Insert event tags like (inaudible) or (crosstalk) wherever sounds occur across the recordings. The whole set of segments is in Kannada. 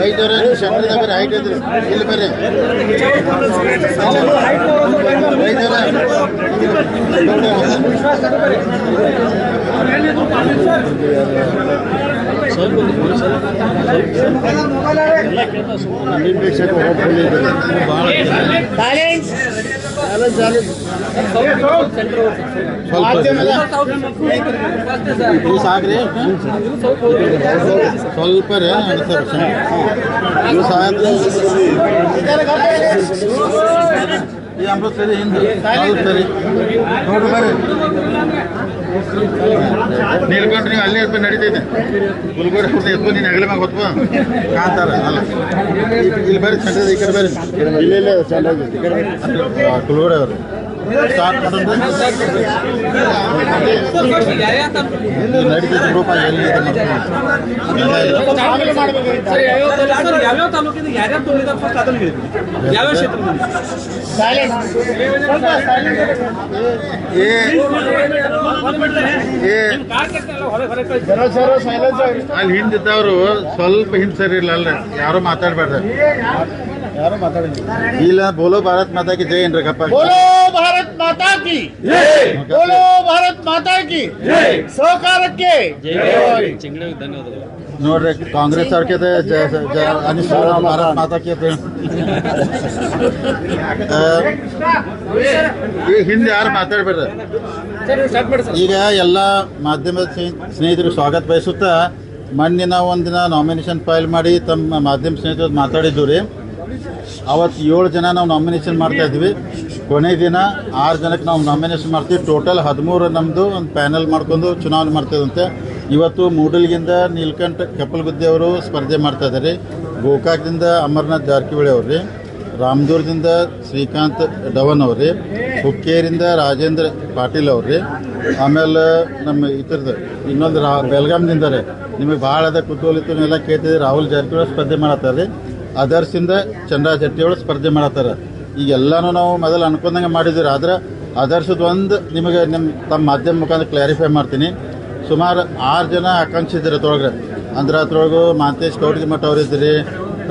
ವೈದ್ಯರ ಶಂಕರದ ಬೇರೆ ಹೈಟ್ ಇದ್ರಿ ಇಲ್ಲಿ ಬರ್ರಿ ವೈದ್ಯರ ನೀವು ಸಾಕ್ರಿ ಸ್ವಲ್ಪ ರೀ ಅನ್ಸರ್ ನೀವು ಸಾಕು ಈ ಅಮೃತ ಸರಿ ಹಿಂದೆ ಹೌದು ಸರಿ ನೋಡ್ರಿ ಬರ್ರಿ ನೀಲ್ಕೊಂಡ್ರೆ ನೀವು ಅಲ್ಲೇ ಎತ್ಕೊಂಡು ನಡೀತೈತೆ. ಗುಲ್ಬರ್ಗ ಹೊತ್ತು ಎತ್ಕೊಂಡು ನೀನು ಹೆಗಲ ಮ್ಯಾಗ ಹೊತ್ಕೊ. ಕಾಂತಾರ ಅಲ್ಲ. ಇಲ್ಲಿ ಬರ್ರಿ ಚಂದ್ರದ ಈ ಕಡೆ ಬರ್ರಿ ಇಲ್ಲ ಇಲ್ಲ ಕುಲ್ಗಡೆ ಅವರು ಅಲ್ಲಿ ಹಿಂದಿದ್ದವರು ಸ್ವಲ್ಪ ಹಿಂದೆ ಸರಿ ಇಲ್ಲ ಅಲ್ಲ ಯಾರು ಮಾತಾಡ್ಬೇಡ್ರಿ ಯಾರು ಮಾತಾಡಿದ್ರು ಇಲ್ಲ ಬೋಲೋ ಭಾರತ್ ಮಾತಾ ಕಿ ಜೈ ಏನ್ರಪ್ಪ ಬೋಲೋ ಭಾರತ್ ಮಾತಾ ಕಿ. ಬೋಲೋ ಭಾರತ್ ಮಾತಾ ಕಿ. ಸಹಕಾರಕ್ಕೆ. ಧನ್ಯವಾದಗಳು ನೋಡ್ರಿ ಕಾಂಗ್ರೆಸ್ ಅವ್ರ ಭಾರತ್ ಮಾತಾ ಹಿಂದೆ ಯಾರು ಮಾತಾಡ್ಬೇಡ್ರಿ? ಈಗ ಎಲ್ಲ ಮಾಧ್ಯಮದ ಸ್ನೇಹಿತರು ಸ್ವಾಗತ ಬಯಸುತ್ತಾ ಮಣ್ಣಿನ ಒಂದಿನ ನಾಮಿನೇಷನ್ ಫೈಲ್ ಮಾಡಿ ತಮ್ಮ ಮಾಧ್ಯಮ ಸ್ನೇಹಿತರು ಮಾತಾಡಿದ್ದು ರೀ. ಅವತ್ತು ಏಳು ಜನ ನಾವು ನಾಮಿನೇಷನ್ ಮಾಡ್ತಾ ಇದ್ವಿ. ಕೊನೆ ದಿನ ಆರು ಜನಕ್ಕೆ ನಾವು ನಾಮಿನೇಷನ್ ಮಾಡ್ತೀವಿ. ಟೋಟಲ್ ಹದಿಮೂರು ನಮ್ಮದು ಒಂದು ಪ್ಯಾನಲ್ ಮಾಡ್ಕೊಂಡು ಚುನಾವಣೆ ಮಾಡ್ತಿದ್ದಂತೆ ಇವತ್ತು ಮೂಡಲ್ಗಿಂದ ನೀಲ್ಕಂಠ ಗುದ್ದೆ ಅವರು ಸ್ಪರ್ಧೆ ಮಾಡ್ತಾ ಇದ್ದಾರೆ ಗೋಕಾಕ್ದಿಂದ ಅಮರ್ನಾಥ್ ಜಾರಕಿಹೊಳಿ ಅವ್ರಿ. ರೀ ರಾಮದುರ್ಗದಿಂದ ಶ್ರೀಕಾಂತ್ ಡವನ್ ಅವ್ರಿ. ಹುಕ್ಕೇರಿಂದ ರಾಜೇಂದ್ರ ಪಾಟೀಲ್ ಅವ್ರಿ. ಆಮೇಲೆ ನಮ್ಮ ಇತರದ್ದು ಇನ್ನೊಂದು ರಾ ಬೆಲ್ಗಾಮ್ದಿಂದ ರೀ. ನಿಮಗೆ ಭಾಳ ಅದ ಕುತೂಹಲ ಎಲ್ಲ ಕೇಳ್ತಿದ್ದೀವಿ ರಾಹುಲ್ ಜಾರಕಿಹೊಳಿ ಸ್ಪರ್ಧೆ ಮಾಡತ್ತಾರೆ ಅದರ್ಸಿಂದ ಚಂದ್ರ ಜಟ್ಟಿಯವರು ಸ್ಪರ್ಧೆ ಮಾಡತ್ತಾರ. ಈಗ ಎಲ್ಲಾನು ನಾವು ಮೊದಲು ಅನ್ಕೊಂಡಂಗೆ ಮಾಡಿದ್ರು ಆದ್ರೆ ಅದರ್ಸದ ಒಂದು ನಿಮಗೆ ನಿಮ್ಮ ತಮ್ಮ ಮಾಧ್ಯಮ ಮುಖಾಂತರ ಕ್ಲಾರಿಫೈ ಮಾಡ್ತೀನಿ. ಸುಮಾರು ಆರು ಜನ ಆಕಾಂಕ್ಷಿದ್ರು ಅದ್ರೊಳಗೆ ಅಂದ್ರೆ ಅದ್ರೊಳಗೆ ಮಾಂತೇಶ್ ಗೌಡ್ಗಿ ಮಠ ಅವರಿದ್ರಿ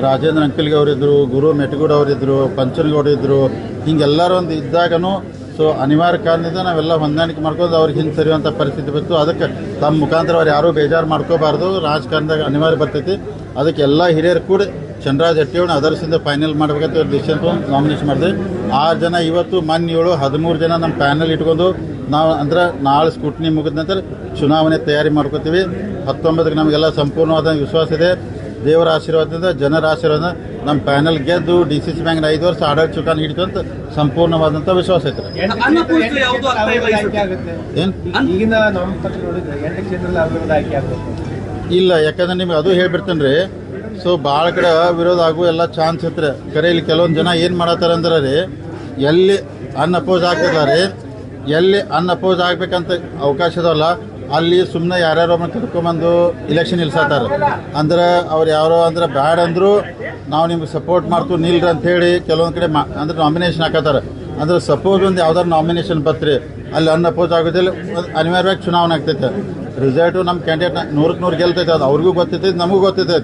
ರಾಜೇಂದ್ರ ಅಂಕಲ್ಗೆ ಅವರಿದ್ದರು ಗುರು ಮೆಟಗೂಡ್ ಅವರಿದ್ದರು ಪಂಚನಗೌಡ ಇದ್ದರು ಹಿಂಗೆಲ್ಲರೂ ಒಂದು ಇದ್ದಾಗನು ಸೊ ಅನಿವಾರ್ಯ ಕಾರಣದಿಂದ ನಾವೆಲ್ಲ ಹೊಂದಾಣಿಕೆ ಮಾಡ್ಕೊಂಡು ಅವ್ರಿಗೆ ಹಿಂದೆ ಸರಿಯುವಂಥ ಪರಿಸ್ಥಿತಿ ಬಂತು. ಅದಕ್ಕೆ ತಮ್ಮ ಮುಖಾಂತರ ಅವ್ರು ಯಾರೂ ಬೇಜಾರು ಮಾಡ್ಕೋಬಾರ್ದು. ರಾಜಕಾರಣದಾಗ ಅನಿವಾರ್ಯ ಬರ್ತೈತಿ. ಅದಕ್ಕೆ ಎಲ್ಲ ಹಿರಿಯರು ಕೂಡ ಚಂದ್ರರಾಜ್ ಹಟ್ಟಿಯವ್ರನ್ನ ಅದರ್ಸಿಂದ ಫೈನಲ್ ಮಾಡ್ಬೇಕಂತ ಡಿಸಿಷನ್ ತೊಗೊಂಡು ನಾಮಿನೇಷನ್ ಮಾಡಿದೆ. ಆರು ಜನ ಇವತ್ತು ಮೊನ್ನೆ ಏಳು ಹದಿಮೂರು ಜನ ನಮ್ಮ ಪ್ಯಾನಲ್ ಇಟ್ಕೊಂಡು ನಾವು ಅಂದ್ರೆ ನಾಳೆ ಸ್ಕೂಟ್ನಿ ಮುಗಿದ ನಂತರ ಚುನಾವಣೆ ತಯಾರಿ ಮಾಡ್ಕೋತೀವಿ. ಹತ್ತೊಂಬತ್ತಕ್ಕೆ ನಮಗೆಲ್ಲ ಸಂಪೂರ್ಣವಾದ ವಿಶ್ವಾಸ ಇದೆ. ದೇವರ ಆಶೀರ್ವಾದದಿಂದ ಜನರ ಆಶೀರ್ವಾದ ನಮ್ಮ ಪ್ಯಾನಲ್ ಗೆದ್ದು ಡಿ ಸಿ ಸಿ ಬ್ಯಾಂಕ್ನ ಐದು ವರ್ಷ ಆಡಳಿತ ಚುಕಾನ್ ಹಿಡಿತು ಅಂತ ಸಂಪೂರ್ಣವಾದಂಥ ವಿಶ್ವಾಸ ಐತೆ. ಏನು? ಇಲ್ಲ ಯಾಕಂದ್ರೆ ನಿಮ್ಗೆ ಅದು ಹೇಳ್ಬಿಡ್ತೇನೆ ರೀ ಸೊ ಭಾಳ ಕಡೆ ವಿರೋಧ ಆಗು, ಎಲ್ಲ ಚಾನ್ಸ್ ಇತ್ತು ಕರೆ ಇಲ್ಲಿ ಕೆಲವೊಂದು ಜನ ಏನು ಮಾಡತ್ತಾರ ಅಂದ್ರೆ ರೀ, ಎಲ್ಲಿ ಅನ್ಅಪೋಸ್ ಆಗ್ತದ ರೀ, ಎಲ್ಲಿ ಅನ್ಅಪೋಸ್ ಆಗ್ಬೇಕಂತ ಅವಕಾಶ ಇದಾವಲ್ಲ, ಅಲ್ಲಿ ಸುಮ್ಮನೆ ಯಾರ್ಯಾರೋ ಒಮ್ಮೆ ಕರ್ಕೊಂಬಂದು ಇಲೆಕ್ಷನ್ ನಿಲ್ಸತ್ತಾರ. ಅಂದ್ರೆ ಅವ್ರು ಯಾರೋ ಅಂದ್ರೆ ಬ್ಯಾಡ್ ಅಂದ್ರು, ನಾವು ನಿಮ್ಗೆ ಸಪೋರ್ಟ್ ಮಾಡ್ತೀವಿ, ನಿಲ್ರಿ ಅಂತ ಹೇಳಿ ಕೆಲವೊಂದು ಕಡೆ ಅಂದ್ರೆ ನಾಮಿನೇಷನ್ ಹಾಕತ್ತಾರ. ಅಂದ್ರೆ ಸಪೋಸ್ ಒಂದು ಯಾವ್ದಾರು ನಾಮಿನೇಷನ್ ಬತ್ರಿ ಅಲ್ಲಿ ಅನ್ಅಪೋಸ್ ಆಗೋದಿಲ್ಲ ಅನಿವಾರ್ಯವಾಗಿ ಚುನಾವಣೆ ಆಗ್ತೈತೆ. ರಿಸಲ್ಟು ನಮ್ಮ ಕ್ಯಾಂಡಿಡೇಟ್ ನೂರಕ್ಕೆ ನೂರು ಗೆಲ್ತೈತೆ, ಅದು ಅವ್ರಿಗೂ ಗೊತ್ತೈತೆ ನಮಗೂ ಗೊತ್ತೈತೆ.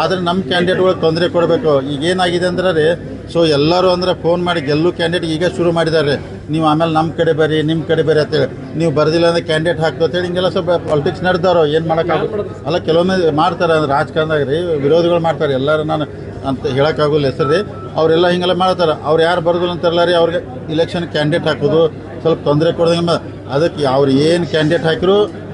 ಆದರೆ ನಮ್ಮ ಕ್ಯಾಂಡಿಡೇಟ್ಗಳಿಗೆ ತೊಂದರೆ ಕೊಡಬೇಕು. ಈಗ ಏನಾಗಿದೆ ಅಂದ್ರೆ ರೀ ಸೊ ಎಲ್ಲರೂ ಅಂದ್ರೆ ಫೋನ್ ಮಾಡಿ ಗೆಲ್ಲು ಕ್ಯಾಂಡಿಡೇಟ್ ಈಗ ಶುರು ಮಾಡಿದ್ದಾರೆ ನೀವು ಆಮೇಲೆ ನಮ್ಮ ಕಡೆ ಬರ್ರಿ ನಿಮ್ಮ ಕಡೆ ಬರ್ರಿ ಅಂತೇಳಿ. ನೀವು ಬರೋದಿಲ್ಲ ಅಂದ್ರೆ ಕ್ಯಾಂಡಿಡೇಟ್ ಹಾಕ್ತೇಳಿ ಹಿಂಗೆಲ್ಲ ಸ್ವಲ್ಪ ಪಾಲಿಟಿಕ್ಸ್ ನಡೆದಾರೋ ಏನು ಮಾಡೋಕ್ಕಾಗ ಅಲ್ಲ, ಕೆಲವೊಮ್ಮೆ ಮಾಡ್ತಾರೆ ಅಂದ್ರೆ ರಾಜಕಾರಣದಾಗ ರೀ, ವಿರೋಧಿಗಳು ಮಾಡ್ತಾರೆ. ಎಲ್ಲರೂ ನಾನು ಅಂತ ಹೇಳೋಕ್ಕಾಗಲ್ಲ ಹೆಸರು ರೀ. ಅವರೆಲ್ಲ ಹಿಂಗೆಲ್ಲ ಮಾಡ್ತಾರೆ. ಅವ್ರು ಯಾರು ಬರೋದಿಲ್ಲ ಅಂತಾರಲ್ಲ ರೀ ಅವ್ರಿಗೆ ಇಲೆಕ್ಷನ್ ಕ್ಯಾಂಡಿಡೇಟ್ ಹಾಕೋದು. ಸ್ವಲ್ಪ ತೊಂದರೆ ಕೊಡೋದಂಗೆ ಅದಕ್ಕೆ ಅವ್ರು ಏನು ಕ್ಯಾಂಡಿಡೇಟ್ ಹಾಕಿದ್ರು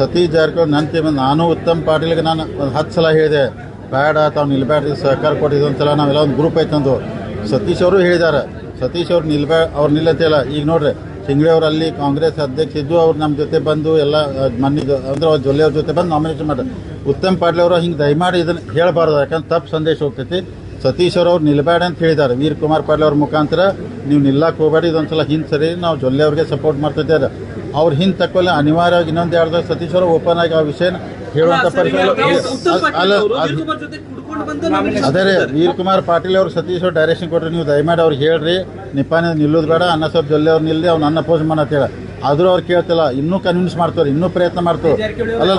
ಸತೀಶ್ ಜಾರಕಿಹೊಳಿ ನನ್ನ ಟೀಮ್ ನಾನು ಉತ್ತಮ್ ಪಾಟೀಲ್ಗೆ ನಾನು ಒಂದು ಹತ್ತು ಸಲ ಹೇಳಿದೆ. ಬೇಡ, ತಾವು ನಿಲ್ಬೇಡ್ರಿ ಸಹಕಾರ ಕೊಟ್ಟಿದ್ದು ಒಂದ್ಸಲ, ನಾವೆಲ್ಲ ಒಂದು ಗ್ರೂಪ್ ಐತಂದು ಸತೀಶ್ ಅವರು ಹೇಳಿದ್ದಾರೆ. ಸತೀಶ್ ಅವ್ರು ನಿಲ್ಬೇ, ಅವ್ರು ನಿಲ್ಲತ್ತಿಲ್ಲ. ಈಗ ನೋಡ್ರಿ ಸಿಂಗ್ಳೆ ಅವ್ರು ಅಲ್ಲಿ ಕಾಂಗ್ರೆಸ್ ಅಧ್ಯಕ್ಷ ಇದ್ದು ಅವ್ರು ನಮ್ಮ ಜೊತೆ ಬಂದು ಎಲ್ಲ ಮನ್ನಿ ಅಂದ್ರೆ ಅವ್ರ ಜೊಲ್ಲೆ ಅವ್ರ ಜೊತೆ ಬಂದು ನಾಮಿನೇಷನ್ ಮಾಡಿ ಉತ್ತಮ್ ಪಾಟೀಲ್ ಅವರು ಹಿಂಗೆ ದಯಮಾಡಿ ಇದನ್ನು ಹೇಳಬಾರ್ದು, ಯಾಕಂದ್ರೆ ತಪ್ಪು ಸಂದೇಶ ಹೋಗ್ತೈತಿ. ಸತೀಶ್ ಅವರು ಅವ್ರು ನಿಲ್ಬೇಡ ಅಂತ ಹೇಳಿದ್ದಾರೆ. ವೀರ್ ಕುಮಾರ್ ಪಾಟೀಲ್ ಅವ್ರ ಮುಖಾಂತರ ನೀವು ನಿಲ್ಲಕ್ಕೆ ಹೋಗಬೇಡಿ ಇದೊಂದ್ಸಲ ಹಿಂದೆ ಸರಿ, ನಾವು ಜೊಲ್ಲೆ ಅವ್ರಿಗೆ ಸಪೋರ್ಟ್ ಮಾಡ್ತಿದ್ದಾರೆ ಅವ್ರು ಹಿಂದೆ ತಕ್ಕೊಲ್ಲ ಅನಿವಾರ್ಯವಾಗಿ ಇನ್ನೊಂದು ಎರಡು ಸತೀಶ್ ಅವರು ಓಪನ್ ಆಗಿ ಆ ವಿಷಯನ ಹೇಳುವಂಥ ಪರಿಸ್ಥಿತಿ ಅಲ್ಲ ಅದು- ರೀ ವೀರ್ ಕುಮಾರ್ ಪಾಟೀಲ್ ಅವರು ಸತೀಶ್ ಅವ್ರು ಡೈರೆಕ್ಷನ್ ಕೊಟ್ರಿ ನೀವು ದಯಮಾಡಿ ಅವ್ರಿಗೆ ಹೇಳ್ರಿ. ನಿಪ್ಪಾನೆ ನಿಲ್ಲೋದು ಬೇಡ ಅನ್ನ ಸ್ವಲ್ಪ ಜೊಲ್ಲೆ ಅವ್ರು ನಿಲ್ಲಿ ಅವ್ನು ಅನ್ನ ಪೋಸ್ ಮಾಡತ್ತೇಳ ಆದರೂ ಅವ್ರು ಕೇಳ್ತಿಲ್ಲ ಇನ್ನೂ ಕನ್ವಿನ್ಸ್ ಮಾಡ್ತಾರೆ ಇನ್ನೂ ಪ್ರಯತ್ನ ಮಾಡ್ತಾರೆ ಅಲ್ಲ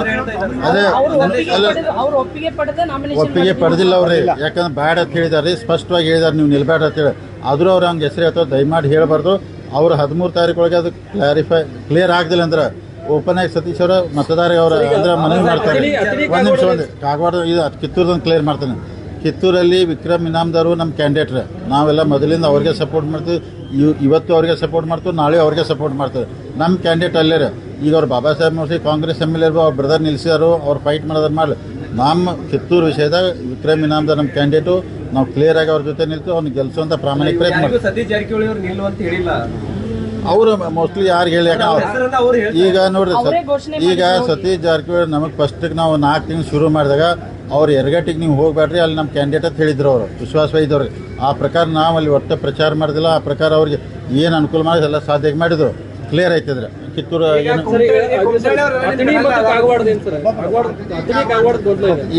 ಅದೇ ಒಪ್ಪಿಗೆ ಅಲ್ಲ ಪಡೆದು ಅವ್ರು ಒಪ್ಪಿಗೆ ಪಡೆದ ನಾಮಿನೇಷನ್ ಒಪ್ಪಿಗೆ ಪಡೆದಿಲ್ಲ ಅವ್ರಿ. ಯಾಕಂದ್ರೆ ಬ್ಯಾಡ್ ಅಂತ ಹೇಳಿದಾರೆ ಸ್ಪಷ್ಟವಾಗಿ ಹೇಳಿದಾರೆ ನೀವು ನಿಲ್ಬೇಡ ಅಂತೇಳಿ ಆದರೂ ಅವ್ರು ಹಂಗೆ ಹೆಸರು ಹೇಳ್ತಾರೆ ದಯಮಾಡಿ ಹೇಳಬಾರ್ದು. ಅವ್ರು ಹದಿಮೂರು ತಾರೀಕೊಳಗೆ ಅದು ಕ್ಲಾರಿಫೈ ಕ್ಲಿಯರ್ ಆಗದಿಲ್ಲ ಅಂದ್ರೆ ಓಪನ್ ಆಗಿ ಸತೀಶ್ ಅವರು ಮತದಾರರಿಗೆ ಅವರ ಅಂದ್ರೆ ಮನವಿ ಮಾಡ್ತಾರೆ. ಒಂದು ನಿಮಿಷ ಒಂದು ಕಾಗವಾಡ ಇದು ಕಿತ್ತೂರ್ದೊಂದು ಕ್ಲಿಯರ್ ಮಾಡ್ತಾನೆ. ಕಿತ್ತೂರಲ್ಲಿ ವಿಕ್ರಮ್ ಇನಾಮ್ದಾರು ನಮ್ಮ ಕ್ಯಾಂಡಿಡೇಟ್ರೆ ನಾವೆಲ್ಲ ಮೊದಲಿಂದ ಅವ್ರಿಗೆ ಸಪೋರ್ಟ್ ಮಾಡ್ತೀವಿ. ಇವ್- ಇವತ್ತು ಅವ್ರಿಗೆ ಸಪೋರ್ಟ್ ಮಾಡ್ತೀವಿ ನಾಳೆ ಅವ್ರಿಗೆ ಸಪೋರ್ಟ್ ಮಾಡ್ತೀವಿ. ನಮ್ಮ ಕ್ಯಾಂಡಿಡೇಟ್ ಅಲ್ಲೇ ಈಗ ಅವ್ರು ಬಾಬಾ ಸಾಹೇಬ್ ಮೂರ್ಸಿ ಕಾಂಗ್ರೆಸ್ ಎಂ ಎಲ್ ಎ ಅವ್ರ ಬ್ರದರ್ ನಿಲ್ಲಿಸಿದಾರು ಅವ್ರು ಫೈಟ್ ಮಾಡೋದ್ರ ಮಾಡಲಿ. ನಮ್ಮ ಕಿತ್ತೂರು ವಿಷಯದಾಗ ವಿಕ್ರಮ್ ಇನಾಮ್ದಾರ್ ನಮ್ಮ ಕ್ಯಾಂಡಿಡೇಟು ನಾವು ಕ್ಲಿಯರ್ ಆಗಿ ಅವ್ರ ಜೊತೆ ನಿಲ್ತು ಅವ್ನಿಗೆ ಗೆಲ್ಸುವಂತ ಪ್ರಾಮಾಣಿಕ ಪ್ರಯತ್ನ ಮಾಡ್ತೀವಿ ಸತೀಶ್ ಜಾರಕಿಹೊಳಿ ಅವ್ರು ನಿಲ್ಲು ಅಂತ ಹೇಳಿಲ್ಲ. ಅವರು ಮೋಸ್ಟ್ಲಿ ಯಾರು ಹೇಳಿ. ಈಗ ನೋಡ್ರಿ ಸರ್, ಈಗ ಮಾಡಿದ್ರು. ಸತೀಶ್ ಜಾರಕಿಹೊಳಿ ನಮಗೆ ಫಸ್ಟಿಗೆ ನಾವು ನಾಲ್ಕು ತಿಂಗಳು ಶುರು ಮಾಡಿದಾಗ ಅವ್ರು ಎರಗಟ್ಟಿಗೆ ನೀವು ಹೋಗ್ಬೇಡ್ರಿ ಅಲ್ಲಿ ನಮ್ಮ ಕ್ಯಾಂಡಿಡೇಟ್ ಅಂತ ಹೇಳಿದ್ರು ಅವರು ವಿಶ್ವಾಸ ಇದ್ದವ್ರಿಗೆ ಆ ಪ್ರಕಾರ ನಾವು ಅಲ್ಲಿ ಒಟ್ಟು ಪ್ರಚಾರ ಮಾಡಿದಿಲ್ಲ ಆ ಪ್ರಕಾರ ಅವ್ರಿಗೆ ಏನು ಅನುಕೂಲ ಮಾಡಿ ಎಲ್ಲ ಸಾಧ್ಯ ಮಾಡಿದ್ರು. ಕ್ಲಿಯರ್ ಆಯ್ತಿದ್ರೆ. ಕಿತ್ತೂರು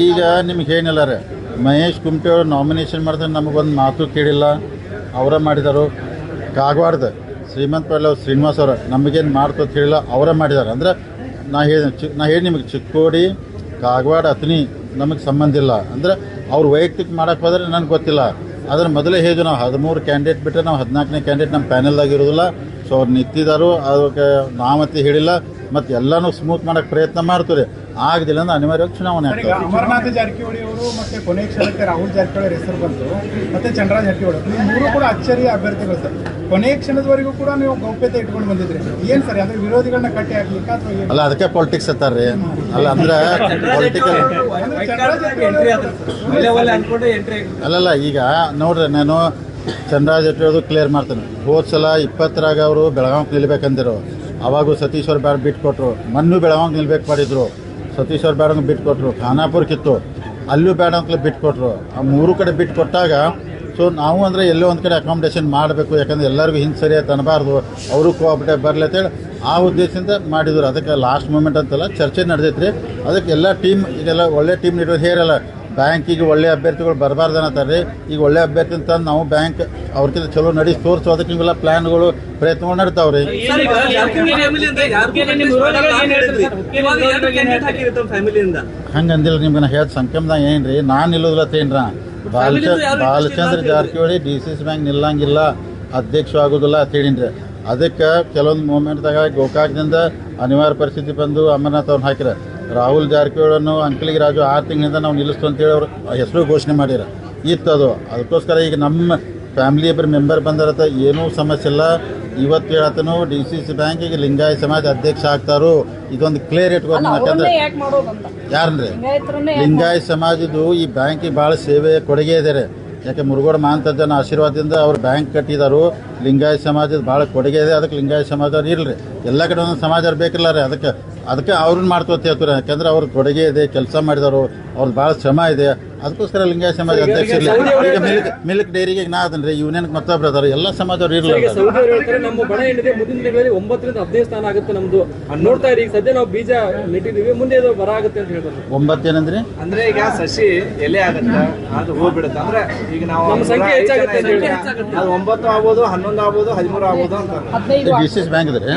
ಈಗ ನಿಮ್ಗೆ ಏನಿಲ್ಲ ರೀ. ಮಹೇಶ್ ಕುಮಟೆ ಅವರು ನಾಮಿನೇಷನ್ ಮಾಡಿದ್ರೆ ನಮಗೊಂದು ಮಾತು ಕೇಳಿಲ್ಲ. ಅವರ ಮಾಡಿದರು. ಕಾಗವಾಡದ ಶ್ರೀಮಂತ್ ಪಾಟೀಲ್ ಅವ್ರು ಶ್ರೀನಿವಾಸ್ ಅವರು ನಮಗೇನು ಮಾಡ್ತೋ ಕೇಳಿಲ್ಲ, ಅವರೇ ಮಾಡಿದ್ದಾರೆ ಅಂದ್ರೆ ನಾ ಹೇಳಿ ಚಿ, ನಾ ಹೇಳಿ ನಿಮಗೆ, ಚಿಕ್ಕೋಡಿ, ಕಾಗವಾಡ ಅತನಿ ನಮಗೆ ಸಂಬಂಧ ಇಲ್ಲ. ಅಂದ್ರೆ ಅವ್ರು ವೈಯಕ್ತಿಕ ಮಾಡೋಕ್ಕೆ ಹೋದರೆ ನನಗೆ ಗೊತ್ತಿಲ್ಲ. ಅದರ ಮೊದಲೇ ಹೇಳಿದ್ರು ನಾವು ಹದಿಮೂರು ಕ್ಯಾಂಡಿಡೇಟ್ ಬಿಟ್ಟರೆ ನಾವು ಹದಿನಾಲ್ಕನೇ ಕ್ಯಾಂಡಿಡೇಟ್ ನಮ್ಮ ಪ್ಯಾನಲ್ದಾಗಿರೋದಿಲ್ಲ ಸೊ ಅವ್ರು ನಿಂತಿದ್ದಾರು ಅದಕ್ಕೆ ನಾಮತಿ ಹೇಳಿಲ್ಲ. ಮತ್ತು ಎಲ್ಲನೂ ಸ್ಮೂತ್ ಮಾಡೋಕ್ಕೆ ಪ್ರಯತ್ನ ಮಾಡ್ತಾರೆ ಆಗದಿಲ್ಲ ಅಂದ್ರೆ ಅನಿವಾರ್ಯವಾಗಿ ಚುನಾವಣೆ ಆಗ್ತದೆ. ಅಮರನಾಥ ಜಾರಕಿಹೊಳಿ ಅವರು ಮತ್ತೆ ಕೊನೆ ಕ್ಷಣಕ್ಕೆ ರಾಹುಲ್ ಜಾರಕಿಹೊಳಿ ಹೆಸರು ಬಂತು ಮತ್ತೆ ಚಂದ್ರರಾಜ್ ಜಾರಕಿಹೊಳಿ. ಮೂರು ಕೂಡ ಅಚ್ಚರಿಯ ಅಭ್ಯರ್ಥಿಗಳು ಸರ್. ಕೊನೆ ಕ್ಷಣದವರೆಗೂ ಕೂಡ ನೀವು ಗೌಪ್ಯತೆ ಇಟ್ಕೊಂಡು ಬಂದಿದ್ರಿ. ಏನ್ ಸರ್ ಅಂದ್ರೆ ವಿರೋಧಿಗಳನ್ನ ಕಟ್ಟಿ ಹಾಕ್ಲಿಕ್ಕೆ ಅಥವಾ ಅಲ್ಲ ಅದಕ್ಕೆ ಪಾಲಿಟಿಕ್ಸ್ ಅತ್ತಾರ್ರಿ ಅಲ್ಲ ಅಂದ್ರೆ ಪೊಲಿಟಿಕಲ್ ಎಂಟ್ರಿ ಆದ್ರು ಒಳ್ಳೆ ಒಳ್ಳೆ ಅನ್ಕೊಂಡು ಎಂಟ್ರಿ ಅಲ್ಲಲ್ಲ ಈಗ ನೋಡ್ರಿ ನಾನು ಚಂದ್ರರಾಜ್ ಜಾರಕಿಹೊಳಿ ಕ್ಲಿಯರ್ ಮಾಡ್ತೇನೆ. ಹೋದ ಸಲ ಇಪ್ಪತ್ತರಾಗ ಅವರು ಬೆಳಗಾವಿ ನಿಲ್ಬೇಕಂದಿರು. ಅವಾಗೂ ಸತೀಶ್ವರ ಬೇಡ ಬಿಟ್ಟು ಕೊಟ್ಟರು ಮಣ್ಣು ಬೆಳವಂಗೆ ನಿಲ್ಬೇಕು ಮಾಡಿದ್ರು. ಸತೀಶ್ ಅವ್ರು ಬೇಡ ಬಿಟ್ಟು ಕೊಟ್ಟರು ಖಾನಾಪುರ ಕಿತ್ತು. ಅಲ್ಲೂ ಬೇಡ ಅಂತಲೇ ಬಿಟ್ಟು ಕೊಟ್ಟರು ಆ ಮೂರು ಕಡೆ ಬಿಟ್ಟು ಕೊಟ್ಟಾಗ ಸೊ ನಾವು ಅಂದರೆ ಎಲ್ಲೋ ಒಂದು ಕಡೆ ಅಕಾಮಿಡೇಷನ್ ಮಾಡಬೇಕು, ಯಾಕಂದ್ರೆ ಎಲ್ಲರಿಗೂ ಹಿಂದೆ ಸರಿಯಾಗಿ ತನ್ನಬಾರ್ದು ಅವರು ಕೋಆಪರೇಟಿವ್ ಬರಲಿ ಅಂತೇಳಿ ಆ ಉದ್ದೇಶದಿಂದ ಮಾಡಿದ್ರು. ಅದಕ್ಕೆ ಲಾಸ್ಟ್ ಮೂಮೆಂಟ್ ಅಂತೆಲ್ಲ ಚರ್ಚೆ ನಡೆದೈತ್ರಿ. ಅದಕ್ಕೆ ಎಲ್ಲ ಟೀಮ್ ಇದೆಲ್ಲ ಒಳ್ಳೆ ಟೀಮ್ ನೀಡೋದು ಹೇರಲ್ಲ. ಬ್ಯಾಂಕಿಗೆ ಒಳ್ಳೆ ಅಭ್ಯರ್ಥಿಗಳು ಬರಬಾರ್ದು ಅನ್ನತ್ತಾರೆ ಈಗ ಒಳ್ಳೆ ಅಭ್ಯರ್ಥಿ ಅಂತ ನಾವು ಬ್ಯಾಂಕ್ ಅವ್ರಕ್ಕಿಂತ ಚಲೋ ನಡೆಸಿ ತೋರಿಸು ಅದಕ್ಕೆ ಇವೆಲ್ಲ ಪ್ಲ್ಯಾನ್ಗಳು ಪ್ರಯತ್ನಗಳು ನಡೀತಾವ್ರಿ ಹಂಗಂದಿಲ್ಲ ನಿಮ್ಗೆ ನಾ ಹೇಳ್ದ ಸಂಕಮ್ದಾಗ ಏನ್ರಿ ನಾನು ನಿಲ್ಲೋದಿಲ್ಲ ತೇನ್ರ Balachandra Balachandra Jarkiholi D C C bank ನಿಲ್ಲಂಗಿಲ್ಲ ಅಧ್ಯಕ್ಷ ಆಗೋದಿಲ್ಲ ಅಂತ ಹೇಳಿನ್ರಿ ಅದಕ್ಕೆ ಕೆಲವೊಂದು ಮೂಮೆಂಟ್ದಾಗ ಗೋಕಾಕ್ದಿಂದ ಅನಿವಾರ್ಯ ಪರಿಸ್ಥಿತಿ ಬಂದು ಅಮರನಾಥ್ ಅವ್ರನ್ನ ಹಾಕಿರ ರಾಹುಲ್ ಜಾರಕಿಹೊಳಿಯನ್ನು ಅಂಕಲಿಗೆ ರಾಜು ಆರು ತಿಂಗಳಿಂದ ನಾವು ನಿಲ್ಲಿಸ್ತು ಅಂತೇಳಿ ಅವರು ಹೆಸರು ಘೋಷಣೆ ಮಾಡಿರ. ಇತ್ತದು ಅದಕ್ಕೋಸ್ಕರ ಈಗ ನಮ್ಮ ಫ್ಯಾಮಿಲಿ ಇಬ್ಬರು ಮೆಂಬರ್ ಬಂದಿರತ್ತ. ಏನೂ ಸಮಸ್ಯೆ ಇಲ್ಲ. ಇವತ್ತು ಹೇಳತ್ತನು ಡಿ ಸಿ ಸಿ ಬ್ಯಾಂಕಿಗೆ ಲಿಂಗಾಯತ ಸಮಾಜ ಅಧ್ಯಕ್ಷ ಆಗ್ತಾರು. ಇದೊಂದು ಕ್ಲಿಯರ್ ಇಟ್ಕೊಂಡು ಯಾಕಂದ್ರೆ ಯಾರನ್ರಿ ಲಿಂಗಾಯತ ಸಮಾಜದ್ದು ಈ ಬ್ಯಾಂಕಿಗೆ ಭಾಳ ಸೇವೆ ಕೊಡುಗೆ ಇದೆ ಯಾಕೆ ಮುರುಗೋಡ ಮಾಂತಜ್ಜನ ಆಶೀರ್ವಾದದಿಂದ ಅವ್ರು ಬ್ಯಾಂಕ್ ಕಟ್ಟಿದಾರು. ಲಿಂಗಾಯತ ಸಮಾಜದ ಭಾಳ ಕೊಡುಗೆ ಇದೆ. ಅದಕ್ಕೆ ಲಿಂಗಾಯತ ಸಮಾಜದವ್ರು ಇರಲಿ. ಎಲ್ಲ ಕಡೆ ಒಂದೊಂದು ಸಮಾಜ ಬೇಕಿಲ್ಲ ರೀ. ಅದಕ್ಕೆ ಅದಕ್ಕೆ ಅವ್ರನ್ನ ಮಾಡ್ತೋತ ಹೇಳ್ತಾರೆ? ಯಾಕಂದ್ರೆ ಅವ್ರ ಕೊಡುಗೆ ಇದೆ ಕೆಲಸ ಮಾಡಿದವರು ಅವ್ರದ್ದು ಭಾಳ ಶ್ರಮ ಇದೆ. ಅದಕ್ಕೋಸ್ಕರ ಲಿಂಗಾಯತ ಸಮಾಜ ಅಧ್ಯಕ್ಷ ಇರಲಿ. ಈಗ ಮಿಲ್ಕ್ ಮಿಲ್ಕ್ ಡೈರಿಗೆ ನಾ ಅದನ್ರಿ ರೀ ಯೂನಿಯನ್ಗೆ ಮತ್ತೊಬ್ರು ಅದಾರ ಎಲ್ಲ ಸಮಾಜದವ್ರು ಈಗ ಇರಲಿಲ್ಲ ನಮ್ಮ ಬಣ ಏನಿದೆ ಮುಂದಿನ ದಿನಗಳಲ್ಲಿ ಒಂಬತ್ತರಿಂದ ಹದಿನೈದು ಸ್ಥಾನ ಆಗುತ್ತೆ ನಮ್ದು. ನೋಡ್ತಾ ಇರಿ ಈಗ ಸದ್ಯ ನಾವು ಬೀಜ ನೆಟ್ಟಿದೀವಿ ಮುಂದೆ ಇದು ಬರ ಆಗುತ್ತೆ ಅಂತ ಹೇಳ್ತಾರೆ. ಒಂಬತ್ತೇನಂದ್ರಿ ಅಂದ್ರೆ ಈಗ ಸಸಿ ಎಲೆ ಆಗುತ್ತೆ? ಅದು ಹೂ ಬಿಡುತ್ತೆ ಅಂದ್ರೆ ಈಗ ನಾವು ನಮ್ಮ ಸಂಖ್ಯೆ ಹೆಚ್ಚಾಗುತ್ತೆ. ಅದು ಒಂಬತ್ತು ಆಗ್ಬೋದು ಹನ್ನೊಂದು ಆಗ್ಬೋದು ಹದಿಮೂರು ಆಗ್ಬೋದು ಅಂತ. ಡಿ ಸಿ ಬ್ಯಾಂಕ್ ಇದ್ರಿ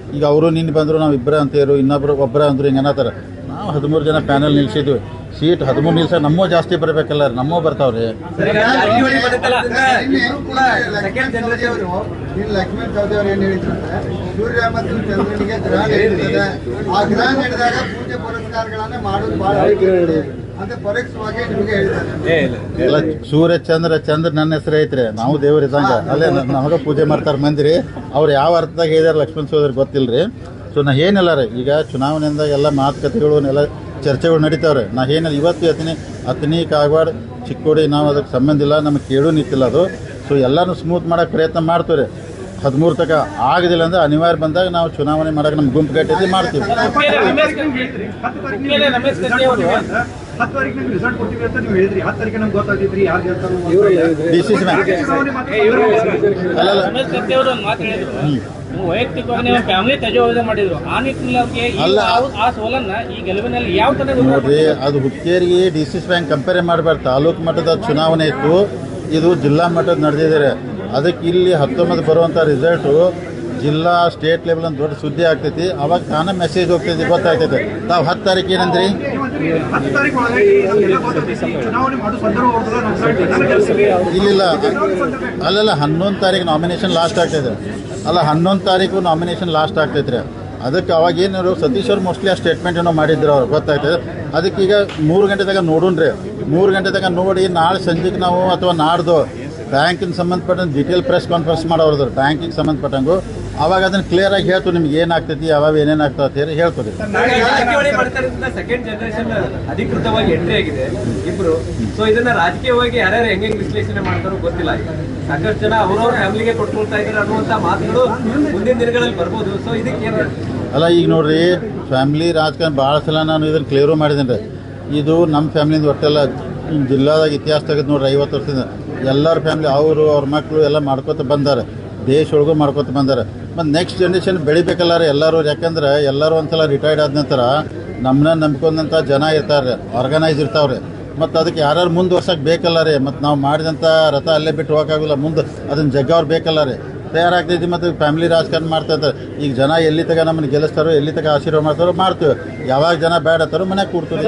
ಈಗ ಅವರು ನಿನ್ನೆ ಬಂದರು ನಾವು ಇಬ್ಬರೇ ಅಂತೇರು ಇನ್ನೊಬ್ಬರು ಒಬ್ಬರೇ ಅಂದರು ಹಿಂಗೆ ಅನ್ನತ್ತಾರ ನಾ ನಾವು ಹದಿಮೂರು ಜನ ಪ್ಯಾನಲ್ ನಿಲ್ಸಿದ್ವಿ. ಸೀಟ್ ಹದಿಮೂರು ನಿಲ್ಸ ನಮ್ಮೂ ಜಾಸ್ತಿ ಬರಬೇಕಲ್ಲ ನಮ್ಮೂ ಬರ್ತಾವ್ರಿ. ಲಕ್ಷ್ಮೀ ಚೌಧರಿ ಏನ್ ಹೇಳಿದ್ರು ಅಂದ್ರೆ, ಸೂರ್ಯ ಮತ್ತು ಚಂದ್ರನಿಗೆ ಗ್ರಹ ನಡೀತದೆ ಆ ಗ್ರಹ ನಡೆದಾಗ ಪೂಜೆ ಪುರಸ್ಕಾರಗಳನ್ನ ಮಾಡೋದು ಬಹಳ ಅಂತ ಪರೋಕ್ಷವಾಗಿ ನಿಮಗೆ ಹೇಳ್ತಾರೆ. ಎಲ್ಲ ಸೂರ್ಯ ಚಂದ್ರ ಚಂದ್ರ ನನ್ನ ಹೆಸರು ಐತ್ರಿ. ನಾವು ದೇವ್ರ ಇದ್ದಂಗ. ಅಲ್ಲೇ ನಮಗ ಪೂಜೆ ಮಾಡ್ತಾರ ಮಂದಿರಿ. ಅವ್ರು ಯಾವ ಅರ್ಥದಾಗ ಹೇಳಿದಾರೆ ಲಕ್ಷ್ಮಣ ಸೋದರಿ ಗೊತ್ತಿಲ್ರಿ. ಸೊ ನಾ ಏನಿಲ್ಲ ರೀ. ಈಗ ಚುನಾವಣೆಯಿಂದ ಎಲ್ಲ ಮಾತುಕತೆಗಳು ಎಲ್ಲ ಚರ್ಚೆಗಳು ನಡೀತಾವ್ರೆ. ನಾ ಏನಿಲ್ಲ. ಇವತ್ತು ಅತನಿ ಅತನಿ ಕಾಗವಾಡ ಚಿಕ್ಕೋಡಿ ನಾವು ಅದಕ್ಕೆ ಸಂಬಂಧ ಇಲ್ಲ. ನಮಗೆ ಕೇಳು ನಿಂತಿಲ್ಲ ಅದು. ಸೊ ಎಲ್ಲನೂ ಸ್ಮೂತ್ ಮಾಡೋಕೆ ಪ್ರಯತ್ನ ಮಾಡ್ತೀವಿ ರೀ ಹದಿಮೂರು ತಕ ಆಗದಿಲ್ಲ ಅಂದ್ರೆ ಅನಿವಾರ್ಯ ಬಂದಾಗ ನಾವು ಚುನಾವಣೆ ಮಾಡಕ್ಕೆ ನಮ್ಮ ಗುಂಪು ಕಟ್ಟಿದ್ದು ಮಾಡ್ತೀವಿ. ಹತ್ತು ತಾರೀಕು ನಿಮ್ಗೆ ರಿಸಲ್ಟ್ ಕೊಡ್ತೀವಿ ಅಂತ ನೀವು ಹೇಳಿದ್ರಿ. ಹತ್ತು ತಾರೀಕು ನಮ್ಗೆ ಗೊತ್ತಾಗಿದ್ರಿ ಯಾರು ಗೆಲ್ತಾರೋ ಡಿ ಸಿ ಸಿ ಅಲ್ಲಲ್ಲ ರಮೇಶ್ ಕತ್ತಿ ಒಂದು ಮಾತು ಹೇಳಿದ್ರು. ನೀವು ವೈಯಕ್ತಿಕವಾಗಿ ನೀವು ಫ್ಯಾಮಿಲಿ ತಜೋವಧೆ ಮಾಡಿದ್ರು. ಆ ನಿಟ್ಟಿನಲ್ಲಿ ಅವ್ರಿಗೆ ಈ ಅಲ್ಲ. ಆ- ಆ ಸೋಲನ್ನ ಈ ಗೆಲುವಿನಲ್ಲಿ ಯಾವ ತರ ನೋಡ್ರಿ ಅದು ಹುಕ್ಕೇರಿಗೆ D C C bank compare ಮಾಡಬಾರ್ದು ತಾಲೂಕು ಮಟ್ಟದ ಚುನಾವಣೆ ಇತ್ತು. ಇದು ಜಿಲ್ಲಾ ಮಟ್ಟದ ನಡೆದಿದ್ದಾರೆ ಅದಕ್ಕೆ ಇಲ್ಲಿ ಹತ್ತೊಂಬತ್ತು ಬರುವಂತ ರಿಸಲ್ಟು ಜಿಲ್ಲಾ ಸ್ಟೇಟ್ ಲೆವೆಲ್ ಅಂತ ದೊಡ್ಡ ಸುದ್ದಿ ಆಗ್ತೈತಿ. ಅವಾಗ ತಾನೇ ಮೆಸೇಜ್ ಹೋಗ್ತೈತಿ ಗೊತ್ತಾಗ್ತೈತೆ. ತಾವು ಹತ್ತು ತಾರೀಕು ಏನಂದ್ರಿ? ಇಲ್ಲಿಲ್ಲ. ಅಲ್ಲಲ್ಲ, ಹನ್ನೊಂದು ತಾರೀಕು ನಾಮಿನೇಷನ್ ಲಾಸ್ಟ್ ಆಗ್ತೈತೆ. ಅಲ್ಲ, ಹನ್ನೊಂದು ತಾರೀಕು ನಾಮಿನೇಷನ್ ಲಾಸ್ಟ್ ಆಗ್ತೈತೆ ಅದಕ್ಕೆ ಅವಾಗ ಏನಾರು ಸತೀಶ್ ಅವ್ರು ಮೋಸ್ಟ್ಲಿ ಆ ಸ್ಟೇಟ್ಮೆಂಟ್ ಏನೋ ಮಾಡಿದ್ರು ಅವ್ರು ಗೊತ್ತಾಗ್ತದೆ ಅದಕ್ಕೆ ಈಗ ಮೂರು ಗಂಟೆ ತಗ ನೋಡೋಣ್ರಿ ಮೂರು ಗಂಟೆ ತಗ ನೋಡಿ, ನಾಳೆ ಸಂಜೆಗೆ ನಾವು ಅಥವಾ ನಾಡ್ದು ಬ್ಯಾಂಕಿನ ಸಂಬಂಧಪಟ್ಟಂಗೆ ಡಿಟೇಲ್ ಪ್ರೆಸ್ ಕಾನ್ಫರೆನ್ಸ್ ಮಾಡೋರು ಬ್ಯಾಂಕಿಗೆ ಸಂಬಂಧಪಟ್ಟಂಗು. ಅವಾಗ ಅದನ್ನ ಕ್ಲಿಯರ್ ಆಗಿ ಹೇಳ್ತು ನಿಮ್ಗೆ ಏನಾಗ್ತೈತಿ ಅವಾಗ ಏನೇನು ಆಗ್ತದೆ ಅಂತ ಹೇಳಿ ಹೇಳ್ತದೆ ಜಾರಕಿಹೊಳಿ ಸೆಕೆಂಡ್ ಜನರೇಷನ್ ಅಧಿಕೃತವಾಗಿ ಎಂಟ್ರಿ ಆಗಿದೆ ಇಬ್ರು. ಸೊ ಇದನ್ನ ರಾಜಕೀಯವಾಗಿ ಯಾರ್ಯಾರು ಹೆಂಗೆ ವಿಶ್ಲೇಷಣೆ ಮಾಡ್ತಾರೋ ಗೊತ್ತಿಲ್ಲ. ಸಾಕಷ್ಟು ಜನ ಅವ್ರವ್ರ ಫ್ಯಾಮಿಲಿಗೆ ಕೊಟ್ಕೊಳ್ತಾ ಇದ್ದಾರೆ ಅನ್ನುವಂತ ಮಾತುಗಳು ಮುಂದಿನ ದಿನಗಳಲ್ಲಿ ಬರ್ಬೋದು. ಸೊ ಇದಕ್ಕೆ ಏನ್ ಅಲ್ಲ ಈಗ ನೋಡ್ರಿ ಫ್ಯಾಮಿಲಿ ರಾಜಕಾರಣ ಭಾಳ ಸಲ ನಾನು ಇದನ್ನು ಕ್ಲಿಯರು ಮಾಡಿದ್ದೀನಿ. ರೀ ಇದು ನಮ್ಮ ಫ್ಯಾಮಿಲಿಯಿಂದ ಒಟ್ಟೆಲ್ಲ ಜಿಲ್ಲಾದಾಗ ಇತಿಹಾಸ ತೆಗೆದು ನೋಡ್ರಿ ಐವತ್ತು ವರ್ಷದಿಂದ. ಎಲ್ಲರ ಫ್ಯಾಮಿಲಿ ಅವರು ಅವ್ರ ಮಕ್ಕಳು ಎಲ್ಲ ಮಾಡ್ಕೊತ ಬಂದಾರೆ. ದೇಶ ಒಳಗೂ ಮಾಡ್ಕೊತ ಬಂದಾರೆ. ಮತ್ತು ನೆಕ್ಸ್ಟ್ ಜನ್ರೇಷನ್ ಬೆಳಿಬೇಕಲ್ಲ ರೀ ಎಲ್ಲರೂ. ಯಾಕಂದ್ರೆ ಎಲ್ಲರೂ ಒಂದ್ಸಲ ರಿಟೈರ್ಡ್ ಆದ ನಂತರ ನಮ್ಮನ್ನ ನಂಬ್ಕೊಂಡಂಥ ಜನ ಇರ್ತಾರೆ ಆರ್ಗನೈಸ್ ಇರ್ತಾವ್ರೆ. ಮತ್ತು ಅದಕ್ಕೆ ಯಾರ್ಯಾರು ಮುಂದುವರ್ಸಕ್ಕೆ ಬೇಕಲ್ಲ ರೀ ಮತ್ತು ನಾವು ಮಾಡಿದಂಥ ರಥ ಅಲ್ಲೇ ಬಿಟ್ಟು ಹೋಗೋಕ್ಕಾಗಲ್ಲ, ಮುಂದೆ ಅದನ್ನು ಜಗ್ಗವ್ರು ಬೇಕಲ್ಲ ರೀ ತಯಾರಾಗ್ತೈತಿ ಮತ್ತು ಫ್ಯಾಮಿಲಿ ರಾಜಕಾರಣ ಮಾಡ್ತಾ ಇರ್ತಾರೆ ಈಗ ಜನ ಎಲ್ಲಿ ತಗ ನಮ್ಮನ್ನು ಗೆಲ್ಲಿಸ್ತಾರೋ ಎಲ್ಲಿ ತಗ ಆಶೀರ್ವಾದ ಮಾಡ್ತಾರೋ ಮಾಡ್ತೀವಿ. ಯಾವಾಗ ಜನ ಬೇಡ ಹತ್ತಾರೋ ಮನೆಗೆ ಕೂಡ್ತೀವಿ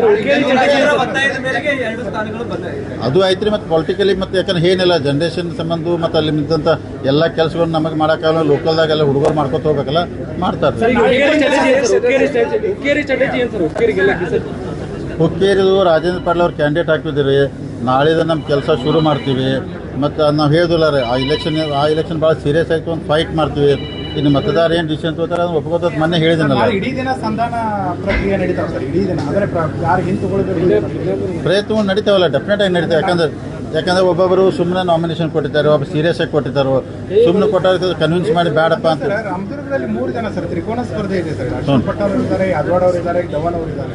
ಅದು ಐತ್ರಿ ಮತ್ತು ಪೊಲಿಟಿಕಲಿ ಮತ್ತು ಯಾಕಂದ್ರೆ ಏನಿಲ್ಲ ಜನ್ರೇಷನ್ ಸಂಬಂಧ ಮತ್ತು ಅಲ್ಲಿ ನಿಂತಂಥ ಎಲ್ಲ ಕೆಲಸಗಳು ನಮಗೆ ಮಾಡೋಕ್ಕಾಗಲ್ಲ ಲೋಕಲ್ದಾಗೆಲ್ಲ ಹುಡುಗರು ಮಾಡ್ಕೊತ ಹೋಗ್ಬೇಕಲ್ಲ ಮಾಡ್ತಾರೆ. ಹುಕ್ಕೇರಿದು ರಾಜೇಂದ್ರ ಪಾಟೀಲ್ ಅವ್ರು ಕ್ಯಾಂಡಿಡೇಟ್ ಹಾಕಿದ್ರಿ. ನಾಳೆದ ನಮ್ಮ ಕೆಲಸ ಶುರು ಮಾಡ್ತೀವಿ. ಮತ್ತು ನಾವು ಹೇಳಿದಿಲ್ಲ ರೀ ಆ ಇಲೆಕ್ಷನ್ ಆ ಇಲೆಕ್ಷನ್ ಭಾಳ ಸೀರಿಯಸ್ ಆಯಿತು ಒಂದು ಫೈಟ್ ಮಾಡ್ತೀವಿ. ಇನ್ನು ಮತದಾರ ಏನು ಡಿಸಿಷನ್ ತಗೋತಾರೆ ಅದು ಒಪ್ಕೋತ ಮೊನ್ನೆ ಹೇಳಿದ್ದೀನಲ್ಲ ನಾಳೆ ಇಡೀ ದಿನ ಸಂಧಾನ ಪ್ರಕ್ರಿಯೆ ನಡೀತಾವೆ ಸರ್ ಇಡೀ ದಿನ. ಅಂದರೆ ಪ್ರ- ಯಾರು ಹಿಂದೆ ತಗೊಳ್ಬೇಕು ಪ್ರಯತ್ನಗಳು ನಡೀತಾವಲ್ಲ ಡೆಫಿನೆಟ್ ಆಗಿ ನಡೀತಾವೆ. ಯಾಕಂದ್ರೆ ಯಾಕಂದ್ರೆ ಒಬ್ಬೊಬ್ಬರು ಸುಮ್ಮನೆ ನಾಮಿನೇಷನ್ ಕೊಟ್ಟಿದ್ದಾರೆ ಒಬ್ಬ ಸೀರಿಯಸ್ ಆಗಿ ಕೊಟ್ಟಿದ್ದಾರೆ. ಸುಮ್ಮನೆ ಕೊಟ್ಟಾಗ ಕನ್ವಿನ್ಸ್ ಮಾಡಿ ಬೇಡಪ್ಪ ಅಂತ. ರಾಮದುರ್ಗದಲ್ಲಿ ಮೂರು ಜನ ಸರ್ ತ್ರಿಕೋನ ಸ್ಪರ್ಧೆ ಇದೆ ಸರ್. ಅಶ್ವಥ್ ಭಟ್ ಅವರು ಇದ್ದಾರೆ ಯಾದವಾಡ್ ಅವರು ಇದ್ದಾರೆ ಧವನ್ ಅವರು ಇದ್ದಾರೆ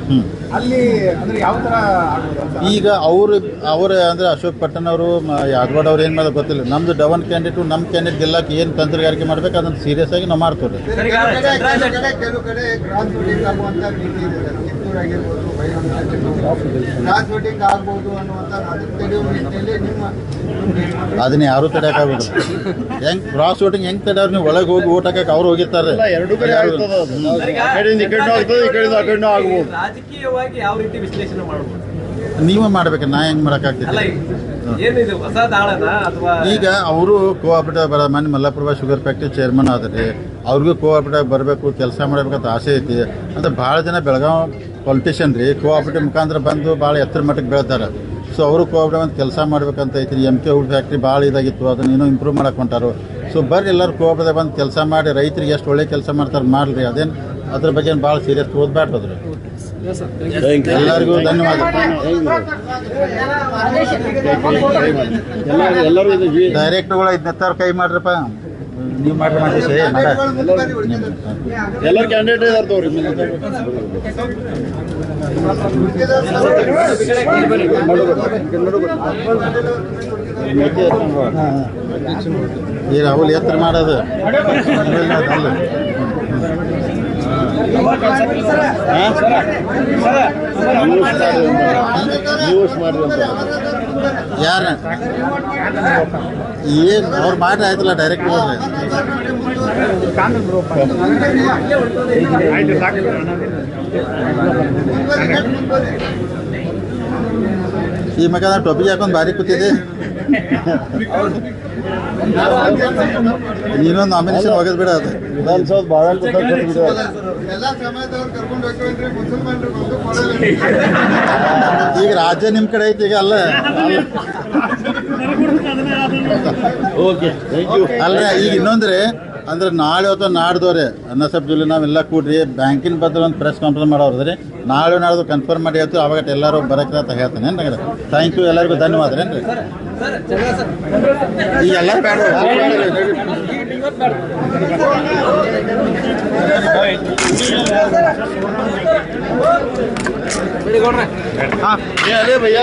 ಅಲ್ಲಿ ಅಂದ್ರೆ ಯಾವ ತರ ಈಗ ಅವರು ಅವರು ಅಂದ್ರೆ ಅಶೋಕ್ ಪಟ್ಟಣವರು ಅವರು ಯಾದವಾಡ್ ಅವ್ರು ಏನು ಮಾಡೋದು ಗೊತ್ತಿಲ್ಲ. ನಮ್ದು ಡವನ್ ಕ್ಯಾಂಡಿಡೇಟು ನಮ್ಮ ಕ್ಯಾಂಡಿಡೇಟ್ ಗೆಲ್ಲಕ್ಕೆ ಏನು ತಂತ್ರಗಾರಿಕೆ ಮಾಡ್ಬೇಕು ಅದನ್ನ ಸೀರಿಯಸ್ ಆಗಿ ನಾವು ಮಾಡ್ತೀವಿ. ಕಿತ್ತೂರು ಆಗಿರ್ಬೋದು ವೋಟಿಂಗ್ ಆಗ್ಬೋದು ಅನ್ನುವಂಥ ನಿಟ್ಟಿನಲ್ಲಿ ನಿಮ್ಮ ಅದನ್ನ ಯಾರೂ ತಡೆಯೋಕ್ಕಾಗೋದಿಲ್ಲ ಹೆಂಗ್ ಕ್ರಾಸ್ ವೋಟಿಂಗ್ ಹೆಂಗ್ ತಡೆಯೋರು ನೀವು? ಒಳಗೆ ಹೋಗಿ ಓಟ್ ಹಾಕಕ್ಕೆ ಅವ್ರು ಹೋಗಿರ್ತಾರೆ. ಎರಡು ಕಡೆ ಆಗ್ಬೋದು. ರಾಜಕೀಯವಾಗಿ ಯಾವ ರೀತಿ ವಿಶ್ಲೇಷಣೆ ಮಾಡ್ಬೋದು? ನೀವೇ ಮಾಡ್ಬೇಕು ನಾ ಹೆಂಗ್ ಅಲ್ಲ ಮಾಡೋಕ್ಕಾಗ್ತೈತಿ ಈಗ ಅವರು ಕೋಆಪರೇಟಿವ್ ಬರ ಮನೆ ಮಲ್ಲಾಪುರ ಶುಗರ್ ಫ್ಯಾಕ್ಟ್ರಿ ಚೇರ್ಮನ್ ಆದ್ರಿ ಅವ್ರಿಗೂ ಕೋಆಪರೇಟಿವ್ ಬರಬೇಕು ಕೆಲಸ ಮಾಡಬೇಕಂತ ಆಸೆ ಐತಿ. ಅಂದ್ರೆ ಭಾಳ ಜನ ಬೆಳಗಾವ್ ಪೊಲಿಟಿಷಿಯನ್ ರೀ ಕೋಆಪರೇಟಿವ್ ಮುಖಾಂತರ ಬಂದು ಭಾಳ ಎತ್ತರ ಮಟ್ಟಕ್ಕೆ ಬೆಳೆದಾರೆ ಸೊ ಅವರು ಕೋಆಪರೇಟಿವ್ ಅಂತ ಕೆಲಸ ಮಾಡ್ಬೇಕಂತ ಐತ್ರಿ ಎಂ ಕೆ ಹುಡ್ ಫ್ಯಾಕ್ಟ್ರಿ ಭಾಳ ಇದಾಗಿತ್ತು ಅದನ್ನ ಇನ್ನೂ ಇಂಪ್ರೂವ್ ಮಾಡಕ್ಕೆ ಹೊಂಟಾರು. ಸೊ ಬರ್ರಿ ಎಲ್ಲರೂ ಕೋಆಪರೇಟಿವ್ ಬಂದು ಕೆಲಸ ಮಾಡಿ ರೈತರಿಗೆ ಎಷ್ಟು ಒಳ್ಳೆ ಕೆಲಸ ಮಾಡ್ತಾರೆ ಮಾಡ್ರಿ ಅದೇನು ಅದ್ರ ಬಗ್ಗೆ ಭಾಳ ಸೀರಿಯಸ್ ಓದ್ಬೇಡ್ರಿ ಎಲ್ಲರಿಗೂ ಧನ್ಯವಾದ. ಎಲ್ಲರೂ ಎಲ್ಲರೂ ಇದು ಡೈರೆಕ್ಟ್ಗಳು ಐದು ಕೈ ಮಾಡ್ರಪ್ಪ. ನೀವು ಮಾಡ್ರಿ ಉಳಿದಿದೆ. ಎಲ್ಲರೂ ಕ್ಯಾಂಡಿಡೇಟ್ ಇದಾರೆ ತಗೋರಿ. ಈ ರಾಹುಲ್ ಎತ್ತರ ಮಾಡೋದು. ಯಾರ ಏನು ಅವ್ರ ಮಾಡಿ ಆಯ್ತಲ್ಲ ಡೈರೆಕ್ಟ್ ಹೋದ್ರೆ ಈ ಮಗ ಟೊಪಿಗೆ ಹಾಕೊಂಡು ಬಾರಿ ಕೂತಿದೆ ಇನ್ನೊಂದು ನಾಮಿನೇಷನ್ ಹೋಗೋದು ಬಿಡ ಅದು. ವಿಧಾನಸೌಧ ಭಾಳ (laughs) ಈಗ ರಾಜ್ಯ ನಿಮ್ಮ ಕಡೆ ಐತಿ ಈಗ ಅಲ್ಲ. ಓಕೆ ಥ್ಯಾಂಕ್ ಯು ಅಲ್ಲ ಈಗ ಇನ್ನೊಂದ್ರೆ ಅಂದ್ರೆ ನಾಳೆ ಅಥವಾ ನಾಡ್ದವ್ರೆ, ಅನ್ನ ಜಿಲ್ಲೆ ನಾವೆಲ್ಲ ಕೂಡ್ರಿ, ಬ್ಯಾಂಕಿನ ಬದಲು ಒಂದು ಪ್ರೆಸ್ ಕಾನ್ಫರೆನ್ಸ್ ಮಾಡೋರು ರೀ ನಾಳೆ ನಾಡ್ದು ಕನ್ಫರ್ಮ್ ಮಾಡಿ ಆಯ್ತು ಅವಾಗ ಎಲ್ಲರೂ ಬರೋಕೆ ಅಂತ ಹೇಳ್ತಾನೆ ಥ್ಯಾಂಕ್ ಯು ಎಲ್ಲರಿಗೂ, ಧನ್ಯವಾದ ರೀ ಈಗ ಭಯ್ಯ.